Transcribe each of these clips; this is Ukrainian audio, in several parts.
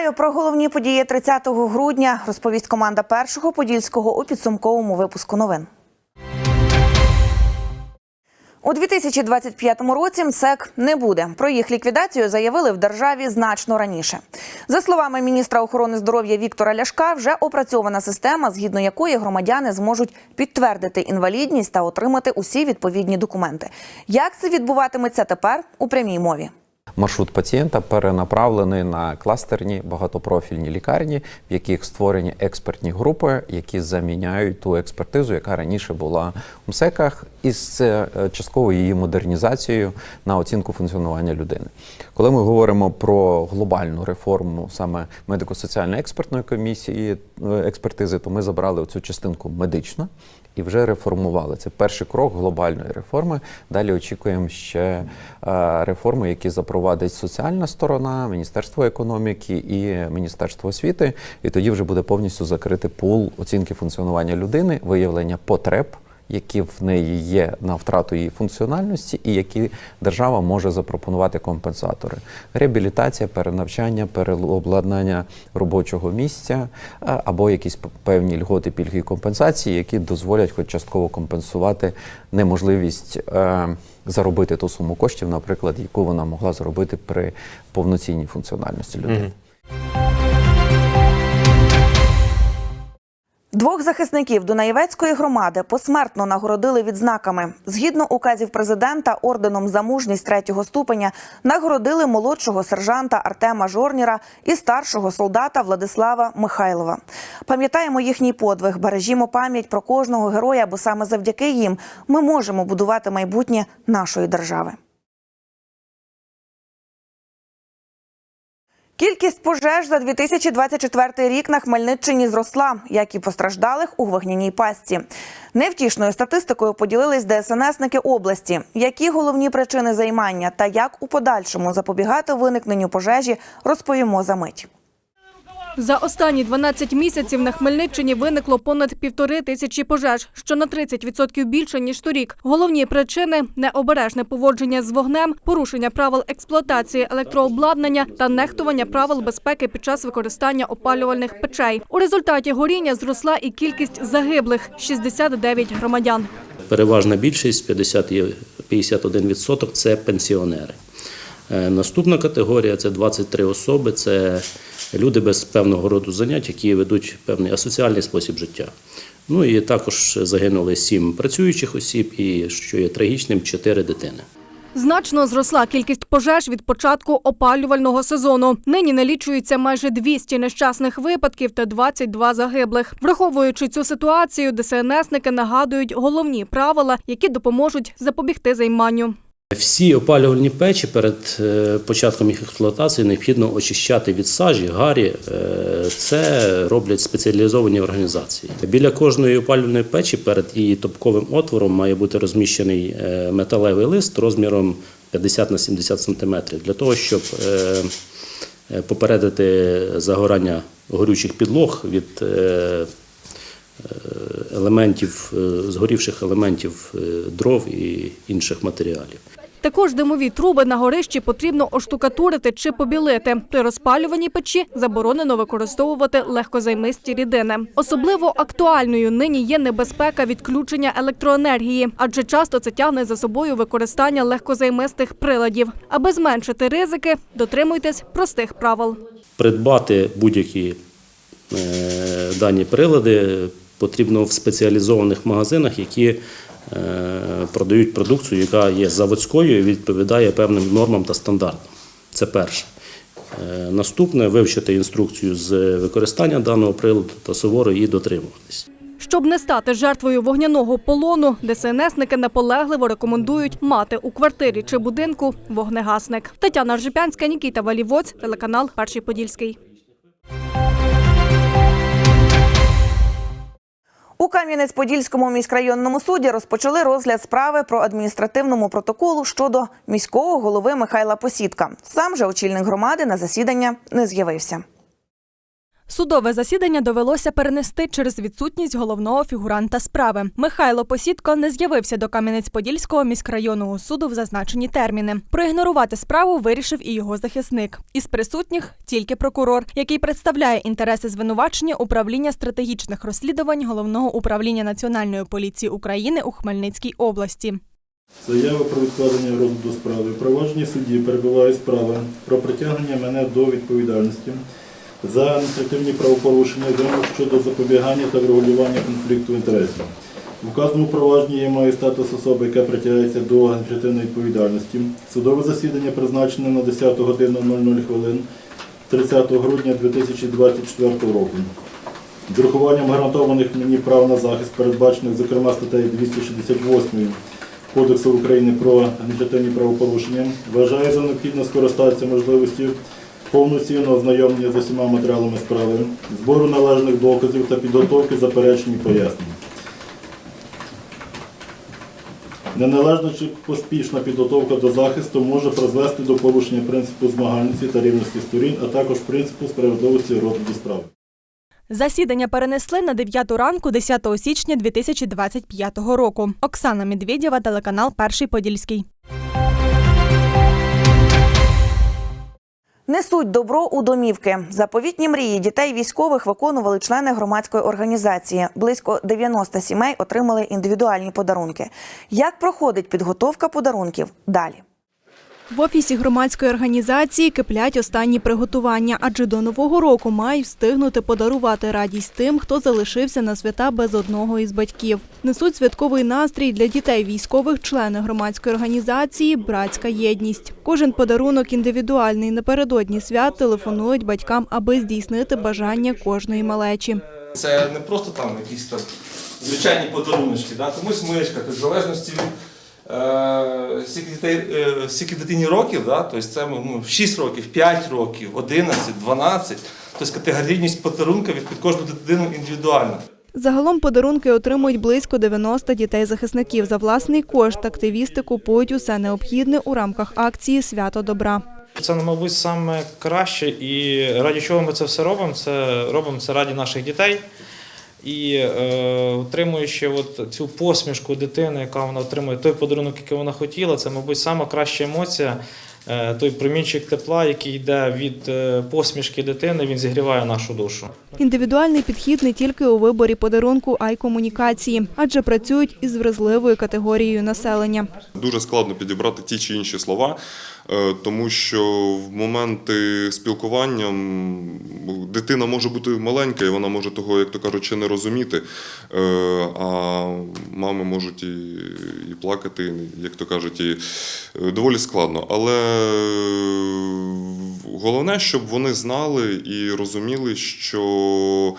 Вітаю про головні події 30 грудня. Розповість команда першого подільського у підсумковому випуску новин. У 2025 році МСЕК не буде. Про їх ліквідацію заявили в державі значно раніше. За словами міністра охорони здоров'я Віктора Ляшка, вже опрацьована система, згідно якої громадяни зможуть підтвердити інвалідність та отримати усі відповідні документи. Як це відбуватиметься тепер у прямій мові? Маршрут пацієнта перенаправлений на кластерні багатопрофільні лікарні, в яких створені експертні групи, які заміняють ту експертизу, яка раніше була у МСЕКах, із е, частковою її модернізацією на оцінку функціонування людини. Коли ми говоримо про глобальну реформу саме медико-соціальної експертної комісії е, експертизи, то ми забрали цю частинку медичну і вже реформували. Це перший крок глобальної реформи. Далі очікуємо ще е, реформи, які запровадить соціальна сторона, Міністерство економіки і Міністерство освіти. І тоді вже буде повністю закрити пул оцінки функціонування людини, виявлення потреб. Які в неї є на втрату її функціональності, і які держава може запропонувати компенсатори: реабілітація, перенавчання, переобладнання робочого місця або якісь певні льготи, пільги і компенсації, які дозволять хоч частково компенсувати неможливість е, заробити ту суму коштів, наприклад, яку вона могла заробити при повноцінній функціональності людини. Двох захисників Дунаєвецької громади посмертно нагородили відзнаками. Згідно указів президента, орденом за мужність третього ступеня нагородили молодшого сержанта Артема Жорніра і старшого солдата Владислава Михайлова. Пам'ятаємо їхній подвиг, бережімо пам'ять про кожного героя, бо саме завдяки їм ми можемо будувати майбутнє нашої держави. Кількість пожеж за 2024 рік на Хмельниччині зросла, як і постраждалих у вогняній пастці. Невтішною статистикою поділились ДСНСники області. Які головні причини займання та як у подальшому запобігати виникненню пожежі, розповімо за мить. За останні 12 місяців на Хмельниччині виникло понад півтори тисячі пожеж, що на 30% більше ніж торік. Головні причини необережне поводження з вогнем, порушення правил експлуатації електрообладнання та нехтування правил безпеки під час використання опалювальних печей. У результаті горіння зросла і кількість загиблих 69 громадян. Переважна більшість 50 є- 51% – це пенсіонери. Е, Наступна категорія це 23 особи. Це люди без певного роду занять, які ведуть певний асоціальний спосіб життя. Ну і також загинули 7 працюючих осіб, і що є трагічним, 4 дитини. Значно зросла кількість пожеж від початку опалювального сезону. Нині налічується майже 200 нещасних випадків та 22 загиблих. Враховуючи цю ситуацію, ДСНСники нагадують головні правила, які допоможуть запобігти займанню. Всі опалювальні печі перед е, початком їх експлуатації необхідно очищати від сажі, гарі. Е, Це роблять спеціалізовані організації. Біля кожної опалювальної печі перед її топковим отвором має бути розміщений е, металевий лист розміром 50 на 70 см для того, щоб попередити загорання горючих підлог від елементів, згорівших елементів дров і інших матеріалів. Також димові труби на горищі потрібно оштукатурити чи побілити. При розпалюванні печі заборонено використовувати легкозаймисті рідини. Особливо актуальною нині є небезпека відключення електроенергії, адже часто це тягне за собою використання легкозаймистих приладів. Аби зменшити ризики, дотримуйтесь простих правил. Придбати будь-які е, дані прилади потрібно в спеціалізованих магазинах, які продають продукцію, яка є заводською і відповідає певним нормам та стандартам. Це перше. Е, Наступне вивчити інструкцію з використання даного приладу та суворо її дотримуватись. Щоб не стати жертвою вогняного полону, ДСНСники наполегливо рекомендують мати у квартирі чи будинку вогнегасник. Тетяна Ржипянська, Нікіта Валівоць, телеканал Перший Подільський. У Кам'янець-Подільському міськрайонному суді розпочали розгляд справи про адміністративному протоколу щодо міського голови Михайла Посідка. Сам же очільник громади на засідання не з'явився. Судове засідання довелося перенести через відсутність головного фігуранта справи. Михайло Посідко не з'явився до Кам'янець-Подільського міськрайонного суду в зазначені терміни. Проігнорувати справу вирішив і його захисник. Із присутніх тільки прокурор, який представляє інтереси звинувачення управління стратегічних розслідувань головного управління Національної поліції України у Хмельницькій області. Заява про відкладення розгляду справи. В провадженні судді перебуває справа про притягнення мене до відповідальності за адміністративні правопорушення вимог щодо запобігання та врегулювання конфлікту інтересів. В указаному провадженні я маю статус особи, яка притягається до адміністративної відповідальності. Судове засідання призначене на 10 годину 00 хвилин 30 грудня 2024 року. З урахуванням гарантованих мені прав на захист, передбачених, зокрема, статтею 268 Кодексу України про адміністративні правопорушення, вважає за необхідно скористатися можливістю повноцінного ознайомлення з усіма матеріалами справи, збору належних доказів та підготовки заперечень і пояснень. Неналежна чи поспішна підготовка до захисту може призвести до порушення принципу змагальності та рівності сторін, а також принципу справедливості розгляду справи. Засідання перенесли на 9 ранку 10 січня 2025 року. Оксана Медведєва, телеканал Перший Подільський. Несуть добро у домівки. Заповітні мрії дітей військових виконували члени громадської організації. Близько 90 сімей отримали індивідуальні подарунки. Як проходить підготовка подарунків? Далі. В офісі громадської організації киплять останні приготування, адже до нового року мають встигнути подарувати радість тим, хто залишився на свята без одного із батьків. Несуть святковий настрій для дітей військових, члени громадської організації Братська єдність. Кожен подарунок індивідуальний. Напередодні свят телефонують батькам, аби здійснити бажання кожної малечі. Це не просто там якісь звичайні подаруночки, да? комусь мишка, тобто в залежності від скільки, дітей, е, скільки дитині років, да? тобто це ну, 6 років, 5 років, 11, 12. Тобто категорійність подарунка від під кожну дитину індивідуальна. Загалом подарунки отримують близько 90 дітей-захисників. За власний кошт активісти купують усе необхідне у рамках акції Свято добра. Це, мабуть, саме краще і раді чого ми це все робимо? Це робимо це раді наших дітей. І е, отримуючи от цю посмішку дитини, яка вона отримує той подарунок, який вона хотіла, це, мабуть, сама краща емоція. Е, той промінчик тепла, який йде від е, посмішки дитини, він зігріває нашу душу. Індивідуальний підхід не тільки у виборі подарунку, а й комунікації, адже працюють із вразливою категорією населення. Дуже складно підібрати ті чи інші слова, е, тому що в моменти спілкування дитина може бути маленька, і вона може того, як то кажуть, ще не розуміти. А мами можуть і, і плакати, як то кажуть, і е, доволі складно. Але головне, щоб вони знали і розуміли, що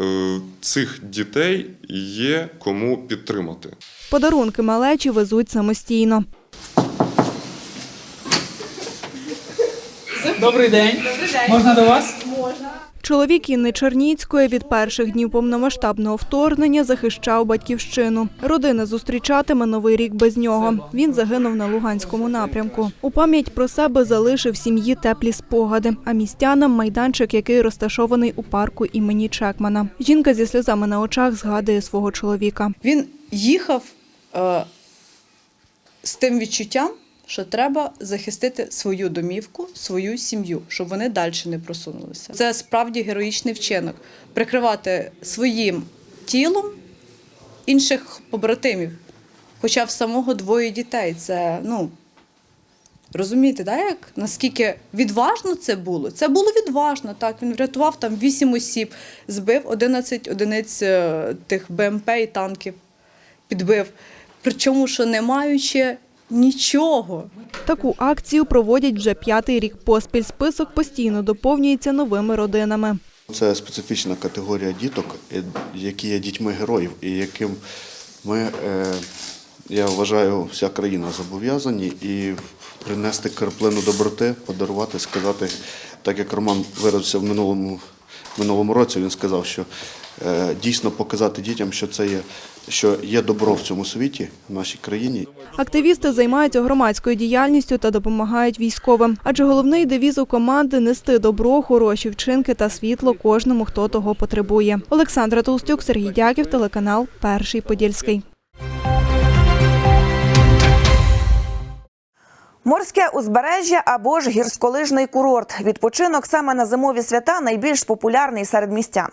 е, цих дітей є кому підтримати. Подарунки малечі везуть самостійно. Добрий день. Можна до вас? Чоловік Інни Черніцької від перших днів повномасштабного вторгнення захищав батьківщину. Родина зустрічатиме новий рік без нього. Він загинув на Луганському напрямку. У пам'ять про себе залишив сім'ї теплі спогади, а містянам майданчик, який розташований у парку імені Чекмана. Жінка зі сльозами на очах згадує свого чоловіка. Він їхав е, з тим відчуттям, що треба захистити свою домівку, свою сім'ю, щоб вони далі не просунулися. Це справді героїчний вчинок прикривати своїм тілом інших побратимів. Хоча в самого двоє дітей. Це ну. Розумієте, да, як наскільки відважно це було? Це було відважно. Так він врятував там 8 осіб, збив 11 одиниць е, тих БМП і танків, підбив. Причому, що не маючи нічого. Таку акцію проводять вже п'ятий рік поспіль. Список постійно доповнюється новими родинами. Це специфічна категорія діток, які є дітьми героїв, і яким ми, е, я вважаю, вся країна зобов'язані і принести краплину доброти, подарувати, сказати, так як Роман виразився в минулому, минулому році, він сказав, що дійсно показати дітям, що це є, що є добро в цьому світі, в нашій країні. Активісти займаються громадською діяльністю та допомагають військовим. Адже головний девіз у команди нести добро, хороші вчинки та світло кожному, хто того потребує. Олександра Толстюк, Сергій Дяків, телеканал Перший Подільський. Морське узбережжя або ж гірськолижний курорт. Відпочинок саме на зимові свята найбільш популярний серед містян.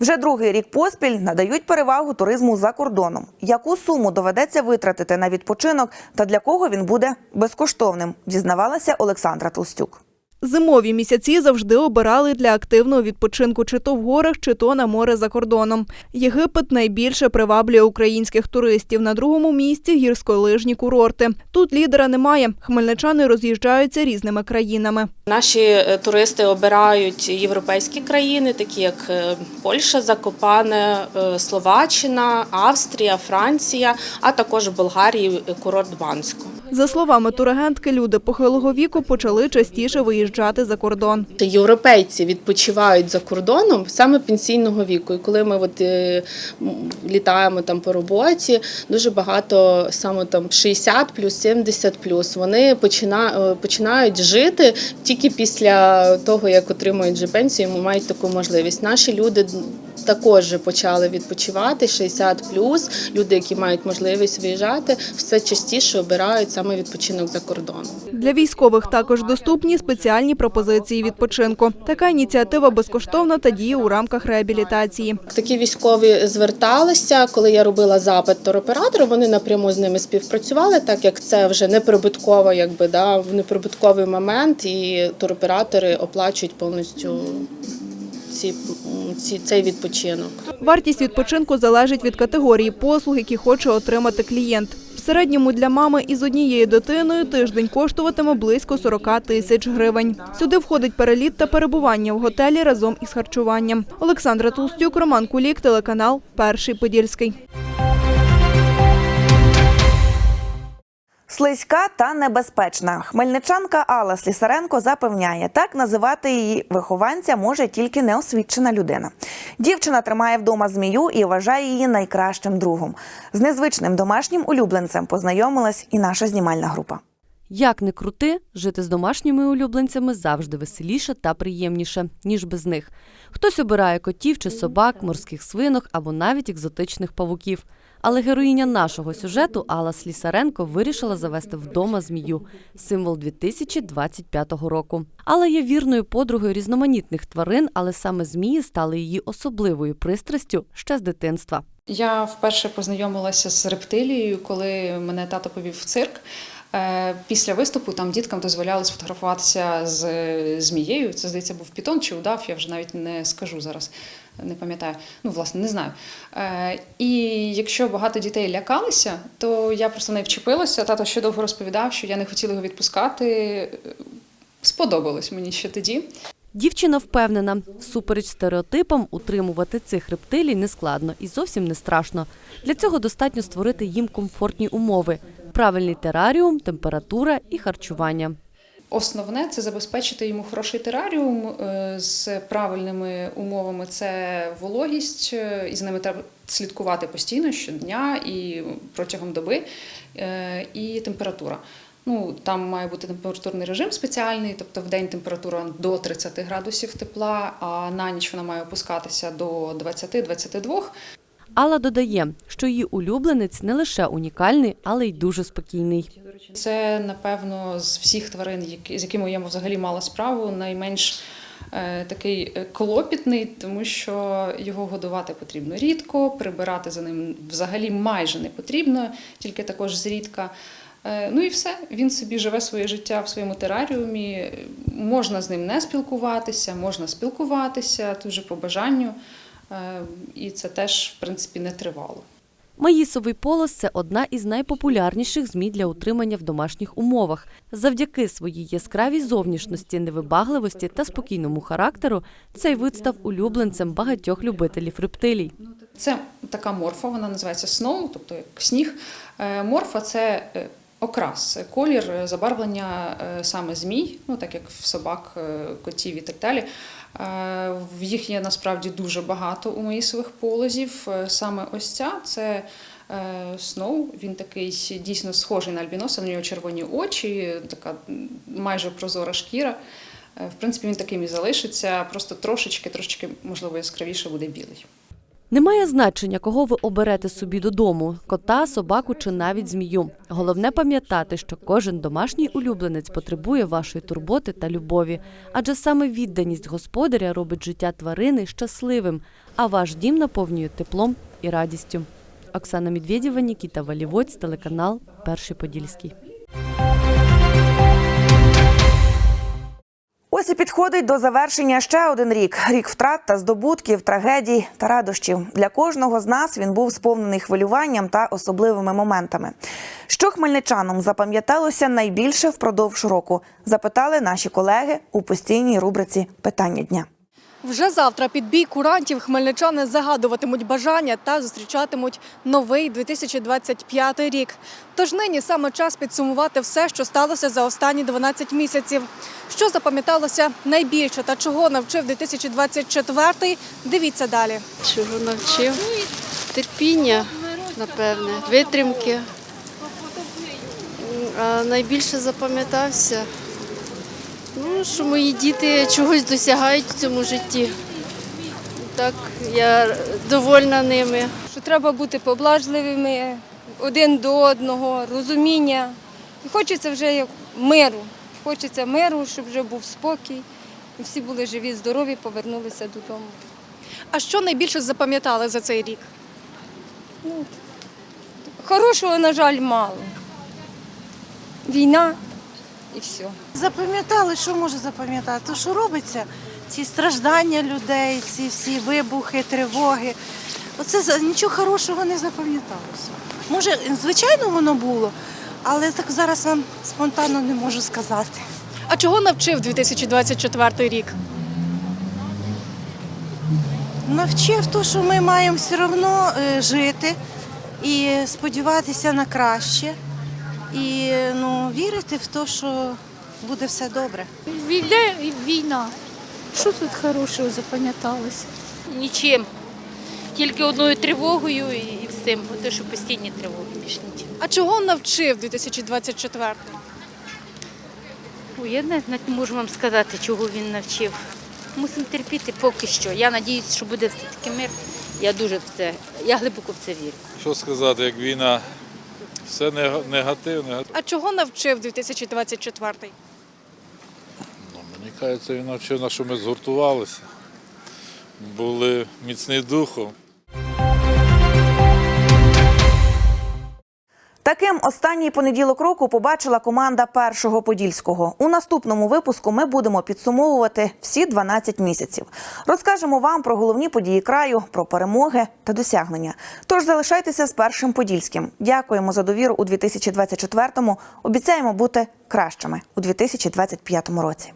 Вже другий рік поспіль надають перевагу туризму за кордоном. Яку суму доведеться витратити на відпочинок та для кого він буде безкоштовним? Дізнавалася Олександра Толстюк. Зимові місяці завжди обирали для активного відпочинку чи то в горах, чи то на море за кордоном. Єгипет найбільше приваблює українських туристів. На другому місці гірськолижні курорти. Тут лідера немає. Хмельничани роз'їжджаються різними країнами. Наші е, туристи обирають європейські країни, такі як е, Польща, Закопане, е, Словаччина, Австрія, Франція, а також в Болгарії курорт Банську. За словами турагентки, люди похилого віку почали частіше виїжджати за кордон. Європейці відпочивають за кордоном саме пенсійного віку. І коли ми от, е, літаємо там по роботі, дуже багато саме там 60 плюс 70 плюс, вони е, починають жити тільки після того, як отримують вже пенсію, мають таку можливість. Наші люди також почали відпочивати 60 плюс. Люди, які мають можливість виїжджати, все частіше обирають саме відпочинок за кордоном. Для військових також доступні спеціальні пропозиції відпочинку. Така ініціатива безкоштовна та діє у рамках реабілітації. Такі військові зверталися, коли я робила запит туроператору, вони напряму з ними співпрацювали, так як це вже неприбутково, якби да, в неприбутковий момент, і туроператори оплачують повністю ці, ці, цей відпочинок. Вартість відпочинку залежить від категорії послуг, які хоче отримати клієнт. В середньому для мами із однією дитиною тиждень коштуватиме близько 40 тисяч гривень. Сюди входить переліт та перебування в готелі разом із харчуванням. Олександра Толстюк, Роман Кулік, телеканал Перший Подільський. Слизька та небезпечна. Хмельничанка Алла Слісаренко запевняє, так називати її вихованця може тільки неосвічена людина. Дівчина тримає вдома змію і вважає її найкращим другом. З незвичним домашнім улюбленцем познайомилась і наша знімальна група. Як не крути, жити з домашніми улюбленцями завжди веселіше та приємніше, ніж без них. Хтось обирає котів чи собак, морських свинок або навіть екзотичних павуків. Але героїня нашого сюжету Алла Слісаренко вирішила завести вдома змію символ 2025 року. Алла є вірною подругою різноманітних тварин, але саме змії стали її особливою пристрастю ще з дитинства. Я вперше познайомилася з рептилією, коли мене тато повів в цирк. Е, Після виступу там діткам дозволяли сфотографуватися з е, змією. Це здається був пітон чи удав, я вже навіть не скажу зараз, не пам'ятаю. Ну, власне, не знаю. Е, І якщо багато дітей лякалися, то я просто не вчепилася. Тато ще довго розповідав, що я не хотіла його відпускати. Сподобалось мені ще тоді. Дівчина впевнена, всупереч стереотипам утримувати цих рептилій нескладно і зовсім не страшно. Для цього достатньо створити їм комфортні умови: правильний тераріум, температура і харчування. Основне це забезпечити йому хороший тераріум е, з правильними умовами. Це вологість, е, і з ними треба слідкувати постійно щодня і протягом доби, е, і температура. Ну, там має бути температурний режим спеціальний, тобто в день температура до 30 градусів тепла, а на ніч вона має опускатися до 20-22. Алла додає, що її улюбленець не лише унікальний, але й дуже спокійний. Це, напевно, з всіх тварин, з якими я взагалі мала справу, найменш е, такий е, клопітний, тому що його годувати потрібно рідко, прибирати за ним взагалі майже не потрібно, тільки також зрідка. Е, Ну і все, він собі живе своє життя в своєму тераріумі. Можна з ним не спілкуватися, можна спілкуватися дуже по бажанню. Е, І це теж, в принципі, не тривало. Маїсовий полос це одна із найпопулярніших змій для утримання в домашніх умовах. Завдяки своїй яскравій зовнішності, невибагливості та спокійному характеру цей вид став улюбленцем багатьох любителів рептилій. Це така морфа, вона називається сноу, тобто як сніг. Е, Морфа це е, окрас, колір забарвлення саме змій, ну так як в собак, котів і так далі. Е, їх є насправді дуже багато у моїсових полозів. Е, Саме ось ця це е, Сноу. Він такий дійсно схожий на альбіноса, в нього червоні очі, така майже прозора шкіра. Е, В принципі, він таким і залишиться, просто трошечки, трошечки, можливо, яскравіше буде білий. Немає значення, кого ви оберете собі додому кота, собаку чи навіть змію. Головне пам'ятати, що кожен домашній улюбленець потребує вашої турботи та любові, адже саме відданість господаря робить життя тварини щасливим, а ваш дім наповнює теплом і радістю. Оксана Медведєва, Нікіта Валівоць, телеканал Перший Подільський. Ось і підходить до завершення ще один рік: рік втрат та здобутків, трагедій та радощів. Для кожного з нас він був сповнений хвилюванням та особливими моментами. Що хмельничанам запам'яталося найбільше впродовж року? Запитали наші колеги у постійній рубриці Питання дня. Вже завтра під бій курантів хмельничани загадуватимуть бажання та зустрічатимуть новий 2025 рік. Тож нині саме час підсумувати все, що сталося за останні 12 місяців. Що запам'яталося найбільше та чого навчив 2024 Дивіться далі. Чого навчив? Терпіння, напевне, витримки. А найбільше запам'ятався, ну, що мої діти чогось досягають в цьому житті. Так, я довольна ними. що треба бути поблажливими один до одного, розуміння. І хочеться вже як миру. Хочеться миру, щоб вже був спокій. І всі були живі, здорові, повернулися додому. А що найбільше запам'ятали за цей рік? Хорошого, на жаль, мало. Війна і все. Запам'ятали, що може запам'ятати? То, що робиться, ці страждання людей, ці всі вибухи, тривоги. Оце нічого хорошого не запам'яталося. Може, звичайно, воно було, але так зараз вам спонтанно не можу сказати. А чого навчив 2024 рік? Навчив то, що ми маємо все одно е, жити і сподіватися на краще, і ну, вірити в те, що буде все добре. Війна. Що тут хорошого запам'яталося? Нічим. Тільки одною тривогою і всім, бо те, що постійні тривоги більш нічим. А чого навчив 2024? Ой, Я не, не можу вам сказати, чого він навчив. Мусимо терпіти поки що. Я сподіваюся, що буде все-таки мир. Я дуже в це, я глибоко в це вірю. Що сказати, як війна, все негатив, негативне. А чого навчив 2024? Ну, мені кажеться, він навчив на що ми згуртувалися, були міцні духом. Таким останній понеділок року побачила команда першого подільського. У наступному випуску ми будемо підсумовувати всі 12 місяців. Розкажемо вам про головні події краю, про перемоги та досягнення. Тож залишайтеся з першим подільським. Дякуємо за довіру у 2024-му. Обіцяємо бути кращими у 2025 році.